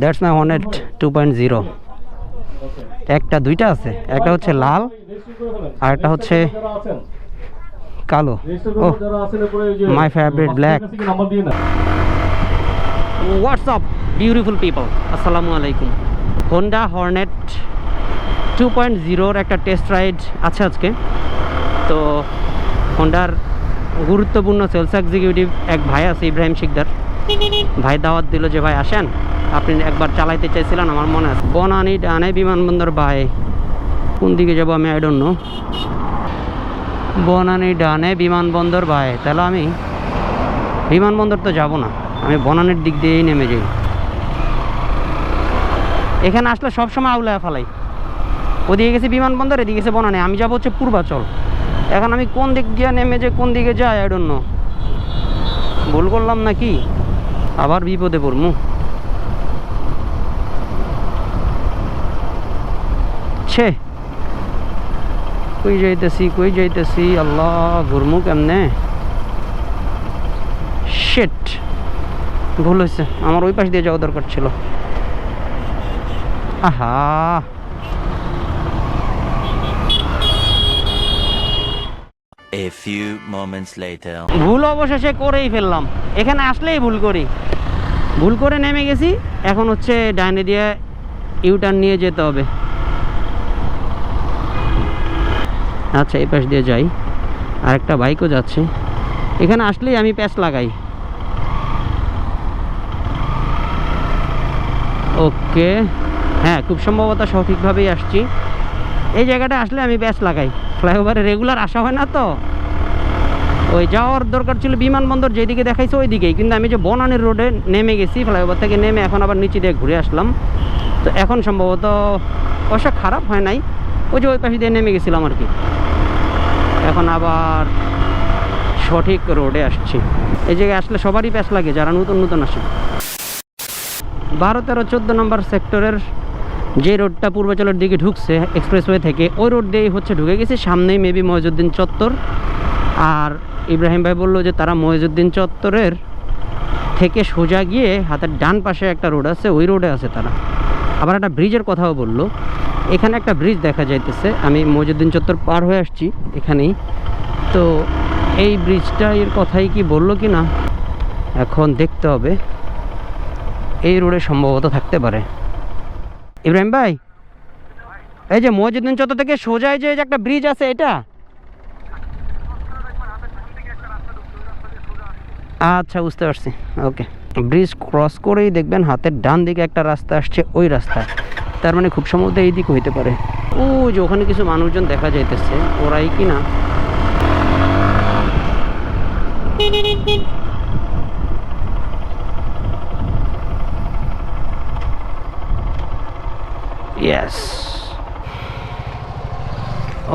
That's my Hornet two point zero একটা দুইটা আছে। একটা হচ্ছে লাল আর একটা হচ্ছে কালো। Oh my favorite black. WhatsApp beautiful people আসসালামু আলাইকুম হোন্ডা হর্নেট টু পয়েন্ট জিরোর একটা টেস্ট রাইড আছে আজকে। তো হন্ডার গুরুত্বপূর্ণ সেলস এক্সিকিউটিভ এক ভাই আছে ইব্রাহিম শিকদার ভাই দাওয়াত দিল যে ভাই আসেন? আপনি একবার চালাইতে চাইছিলেন, আমার মনে আছে। বনানি ডানে বিমানবন্দর ভাই কোন দিকে যাব আমি? আই ডোন্ট নো বনানি ডানে বিমানবন্দর ভাই তাহলে আমি বিমানবন্দর তো যাব না। আমি বনানির দিক দিয়েই নেমে যাই। এখানে আসলে সবসময় আউলায় ফেলাই। ওদিকে গেছে বিমানবন্দর, এদিকে গেছে বনানি। আমি যাব হচ্ছে পূর্বাচল। এখন আমি কোন দিক দিয়ে নেমে যে কোন দিকে যাই আই ডোন্ট নো ভুল করলাম নাকি? আবার বিপদে পড়মু। ছে কই যাইতেছি কই যাইতেছি? আল্লাহ ঘুরমু কেমনে? শেট ভুল হয়েছে আমার ওই পাশ দিয়ে যাওয়া দরকার ছিল। আহা! A few moments later. ভুল অবশেষে করেই ফেললাম। এখানে আসলেই ভুল করি। ভুল করে নেমে গেছি। এখন হচ্ছে ডাইনে দিয়ে ইউটার্ন নিয়ে যেতে হবে। আচ্ছা এই পাশ দিয়ে যাই। আরেকটা বাইকও যাচ্ছে। এখানে আসলেই আমি প্যাচ লাগাই। ওকে। হ্যাঁ খুব সম্ভবত সঠিকভাবেই আসছি। এই জায়গাটা আসলে আমি প্যাচ লাগাই। ফ্লাইওভারে রেগুলার আসা হয় না তো। ওই যাওয়ার দরকার ছিল বিমানবন্দর যেদিকে দেখাইছে ওই দিকেই কিন্তু আমি যে বনানের রোডে নেমে গেছি, ফ্লাইওভার থেকে নেমে এখন আবার নিচে দিয়ে ঘুরে আসলাম। তো এখন সম্ভবত অবশ্য খারাপ হয় নাই। ওই যে ওই পাশে দিয়ে নেমে গেছিলাম আর কি। এখন আবার সঠিক রোডে আসছি। এই জায়গায় আসলে সবারই প্যাস লাগে, যারা নতুন নতুন আসে। বারো তেরো চোদ্দ নম্বর সেক্টরের যে রোডটা পূর্বাচলের দিকে ঢুকছে এক্সপ্রেসওয়ে থেকে, ওই রোড দিয়েই হচ্ছে ঢুকে গেছি। সামনেই মেবি মহিজুদ্দিন চত্বর। আর ইব্রাহিম ভাই বলল যে তারা মহিজুদ্দিন চত্বরের থেকে সোজা গিয়ে হাতের ডান পাশে একটা রোড আছে, ওই রোডে আছে তারা। আবার একটা ব্রিজের কথাও বলল। এখানে একটা ব্রিজ দেখা যাইতেছে। আমি মহিজুদ্দিন চত্বর পার হয়ে আসছি এখানেই। তো এই ব্রিজটা এর কথাই কি বলল কি না? এখন দেখতে হবে। এই রোডে সম্ভবত থাকতে পারে। ইব্রাহিম ভাই, এই যে মহিজুদ্দিন চত্বর থেকে সোজাই যে যে একটা ব্রিজ আছে, এটা? আচ্ছা বুঝতে পারছি। ওকে। ব্রিজ ক্রস করেই দেখবেন হাতের ডান দিকে একটা রাস্তা আসছে, ওই রাস্তায়। তার মানে খুব সম্ভবত এই দিক হইতে পারে। ও যে ওখানে কিছু মানুষজন দেখা যাইতেছে, ওরাই কি না?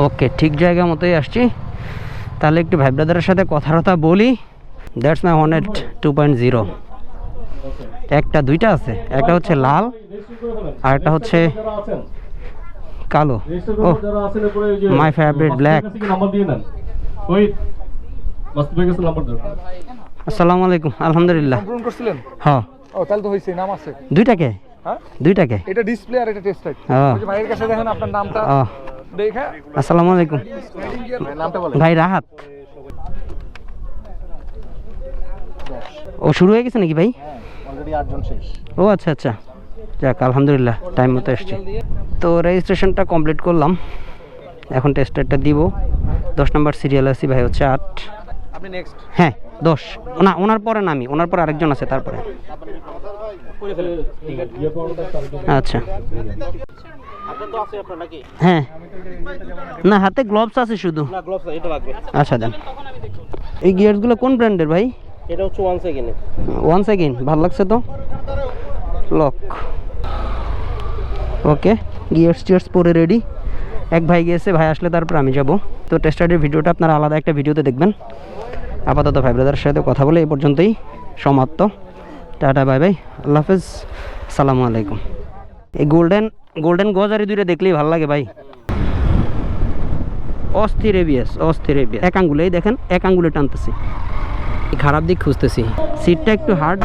ওকে ঠিক জায়গা মতোই আসছি। তাহলে একটু ভাই ব্রাদারের সাথে কথা টথা বলি। That's my Hornet two point zero একটা দুইটা আছে। একটা হচ্ছে লাল আর একটা হচ্ছে কালো। Oh my favorite black. আসসালামু আলাইকুম আলহামদুলিল্লাহ। হ্যাঁ ও তাহলে তো হয়েছে নাম আছে। দুইটাকে হ্যাঁ? দুইটাকে এটা ডিসপ্লে আর এটা টেস্ট রাইট ও। ওই যে ভাইয়ের কাছে দেখেন আপনার নামটা। ও। দেখে। আসসালামু আলাইকুম। নামটা বলেন। ভাই রাহাত। ও শুরু হয়ে গেছে নাকি ভাই? অলরেডি আটজন শেষ। ও আচ্ছা আচ্ছা। যাক আলহামদুলিল্লাহ টাইম মতো এসছি। তো রেজিস্ট্রেশনটা কমপ্লিট করলাম। এখন টেস্টারটা দিব। দশ নম্বর সিরিয়াল আছি ভাই হচ্ছে আট। আপনি নেক্সট হ্যাঁ দশ। না ওনার পরে না আমি ওনার পরে আরেকজন আছে তারপরে। আচ্ছা। হ্যাঁ। না হাতে গ্লোভস আছে শুধু। আচ্ছা দেন। এই গিয়ারসগুলো কোন ব্র্যান্ডের ভাই? এটা হচ্ছে ওয়ান সেকেন্ডে ওয়ান সেকেন্ড ভালো লাগছে তো? লক ওকে গিয়ার্স টিয়ার্স পরে রেডি এক ভাই গিয়েছে, ভাই আসলে তারপর আমি যাব। তো টেস্টারের ভিডিওটা আপনারা আলাদা একটা ভিডিওতে দেখবেন। আপাতত ভাই ব্রাদারের সাথে কথা বলে এই পর্যন্তই সমাপ্ত। টাটা বাই বাই আল্লাহ হাফেজ। সালামু আলাইকুম। এই গোল্ডেন গোল্ডেন গজারি দুইটা দেখলেই ভালো লাগে ভাই। অস্থির এবিএস অস্থির এবিএস। এক আঙ্গুলে দেখেন, এক আঙ্গুলে টানতেছি। খারাপ দিক খুঁজতেছি। সিটটা একটু হার্ড